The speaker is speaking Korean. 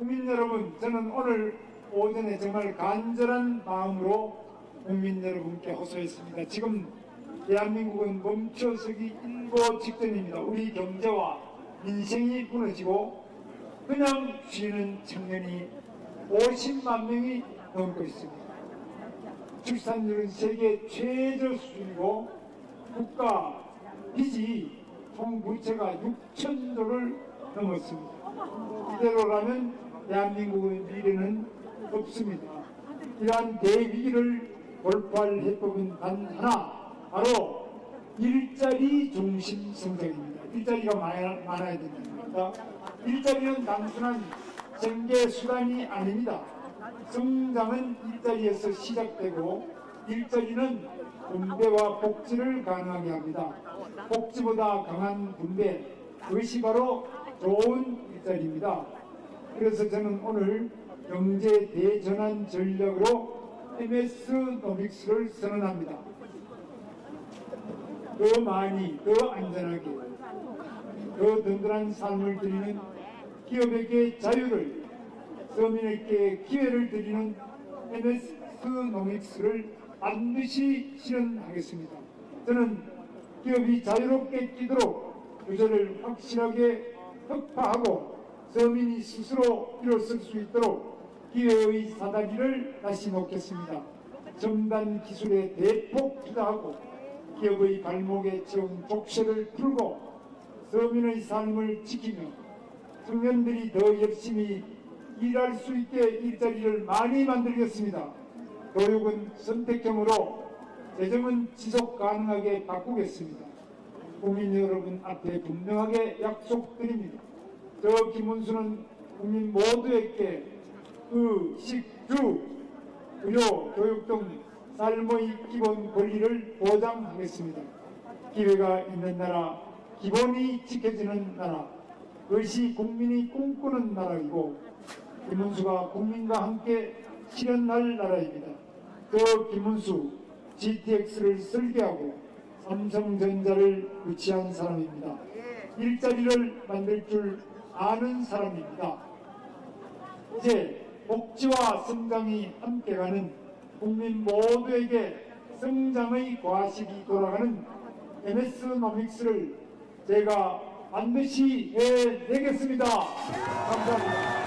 국민 여러분, 저는 오늘 오전에 정말 간절한 마음으로 국민 여러분께 호소했습니다. 지금 대한민국은 멈춰서기 일보 직전입니다. 우리 경제와 민생이 무너지고 그냥 쉬는 청년이 50만 명이 넘고 있습니다. 출산율은 세계 최저 수준이고 국가 빚이 총 부채가 6천 조를 넘었습니다. 이대로라면 대한민국의 미래는 없습니다. 이러한 대위기를 돌파할 해법은 단 하나, 바로 일자리 중심 성장입니다. 일자리가 많아, 많아야 된답니다. 일자리는 단순한 생계 수단이 아닙니다. 성장은 일자리에서 시작되고 일자리는 분배와 복지를 가능하게 합니다. 복지보다 강한 분배, 그것이 바로 좋은 일자리입니다. 그래서 저는 오늘 경제 대전환 전략으로 MS 노믹스를 선언합니다. 더 많이, 더 안전하게, 더 든든한 삶을 드리는 기업에게 자유를, 서민에게 기회를 드리는 MS 노믹스를 반드시 실현하겠습니다. 저는 기업이 자유롭게 뛰도록 규제를 확실하게 혁파하고 서민이 스스로 일어설 수 있도록 기회의 사다리를 다시 놓겠습니다. 첨단 기술에 대폭 투자하고 기업의 발목에 채운 족쇄를 풀고 서민의 삶을 지키며 청년들이 더 열심히 일할 수 있게 일자리를 많이 만들겠습니다. 교육은 선택형으로 재정은 지속 가능하게 바꾸겠습니다. 국민 여러분 앞에 분명하게 약속드립니다. 저 김문수는 국민 모두에게 그 식주, 의료, 교육 등 삶의 기본 권리를 보장하겠습니다. 기회가 있는 나라, 기본이 지켜지는 나라, 그것이 국민이 꿈꾸는 나라이고 김문수가 국민과 함께 실현할 나라입니다. 저 김문수 GTX를 설계하고 삼성전자를 유치한 사람입니다. 일자리를 만들 줄 아는 사람입니다. 이제 복지와 성장이 함께 가는 국민 모두에게 성장의 과식이 돌아가는 MS 노믹스를 제가 반드시 해내겠습니다. 감사합니다.